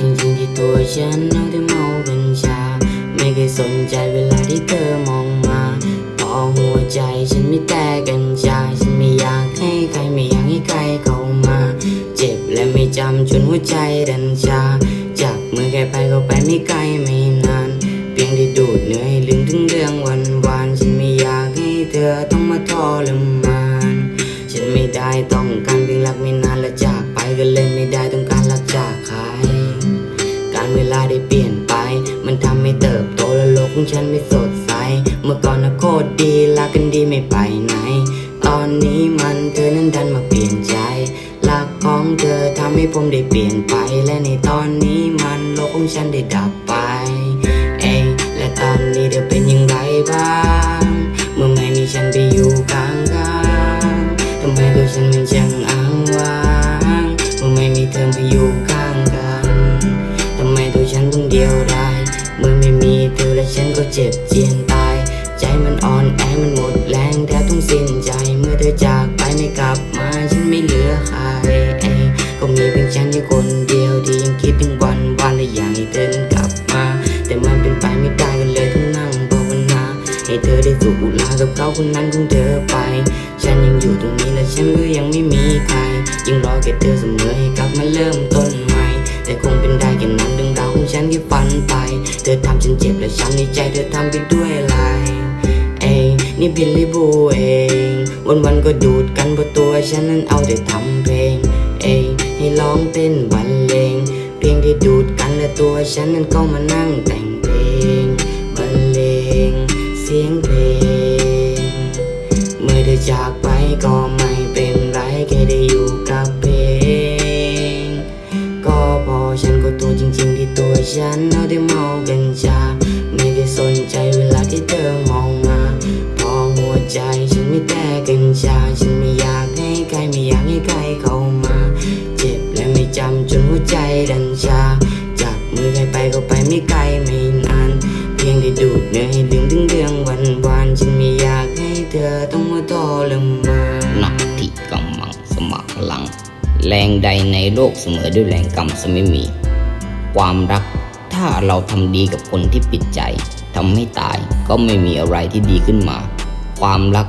จริงๆที่ตัวฉันเอาแต่เมากัญชา ไม่เคยสนใจเวลาที่เธอมองมาพอหัวใจฉันไม่แต่กัญชา ฉันไม่อยากให้ใครไม่อยากให้ใครเข้ามา เจ็บและไม่จำจนหัวใจดันชา จับมือแค่ไปก็ไปไม่ไกลไม่นาน เพียงได้ดูดเหนื่อยลืมถึงเรื่องวันวาน ฉันไม่อยากให้เธอต้องมาทรมาน ฉันไม่ได้ต้องการเพียงรักไม่นานแล้วจากไปก็เลยไม่ได้ต้องการรักจากใครการ เวลาได้เปลี่ยนไป มันทำให้เติบโตและโลกของฉันไม่สดใส เมื่อก่อนนะโคตรดีรักกันดีไม่ไปไหน ตอนนี้มันเธอนั้นดันมาเปลี่ยนใจรักของเธอทำให้ผมได้เปลี่ยนไป และในตอนนี้มันโลกของฉันได้ดับไป เอ้ยและตอนนี้เธอเป็นยังไงบ้าง เมื่อไม่มีฉันไปอยู่ข้างกันทำไมตัวฉันมันช่างอ้างว้าง เมื่อไม่มีเธอมาอยู่ข้าง เดียวดายเมื่อไม่มีเธอและฉันก็เจ็บเจียนตาย ใจมันอ่อนแอมันหมดแรงแทบต้องสิ้นใจเมื่อเธอจากไปไม่กลับมาฉันไม่เหลือใครก็มีเพียงฉันแค่คนเดียวที่ยังคิดถึงวันวันและอยากให้เธอนั้นกลับมา แต่มันเป็นไปไม่ได้ก็เลยต้องนั่งภาวนาให้เธอได้สูบบุรี่กับเขาคนนั้นของเธอไป ฉันยังอยู่ตรงนี้และฉันก็ยังไม่มีใครยังรอแค่เธอเสมอให้กลับมาเริ่มต้นใหม่ันแค่ฝันไป เธอทำฉันเจ็บและช้ำในใจเธอทำไปด้วยอะไรเอ้ยนี่บิลลี่บูเองวันวันๆก็ดูดกันบนตัวฉันนั้นเอาแต่ทำเพลงเอ้ยให้ร้องเต้นบรรเลงเพียงที่ดูดกันและตัวฉันนั้นก็มานั่งแต่งเพลงบรรเลงเสียงเพลง เมื่อเธอจากไปก็ไม่เป็นไรแค่ได้อยู่ ฉันก็ตัวจริงๆที่ตัวฉันเอาแต่เมากัญชา ไม่ได้สนใจเวลาที่เธอมองมา พอหัวใจฉันไม่แต่กัญชา ฉันไม่อยากให้ใครไม่อยากให้ใครเข้ามา เจ็บและไม่จำจนหัวใจดันชาจากมือใครไปก็ไปไม่ไกลไม่นาน เพียงได้ดูดเนื่อให้ลืมถึงเรื่องวัน แรงใดในโลกเสมอด้วยแรงกรรมสไม่มี ความรักถ้าเราทำดีกับคนที่ปิดใจทำให้ตายก็ไม่มีอะไรที่ดีขึ้นมา ความรัก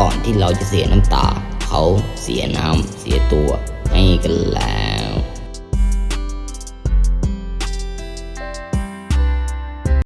ก่อนที่เราจะเสียน้ำตา เขาเสียน้ำเสียตัวให้กันแล้ว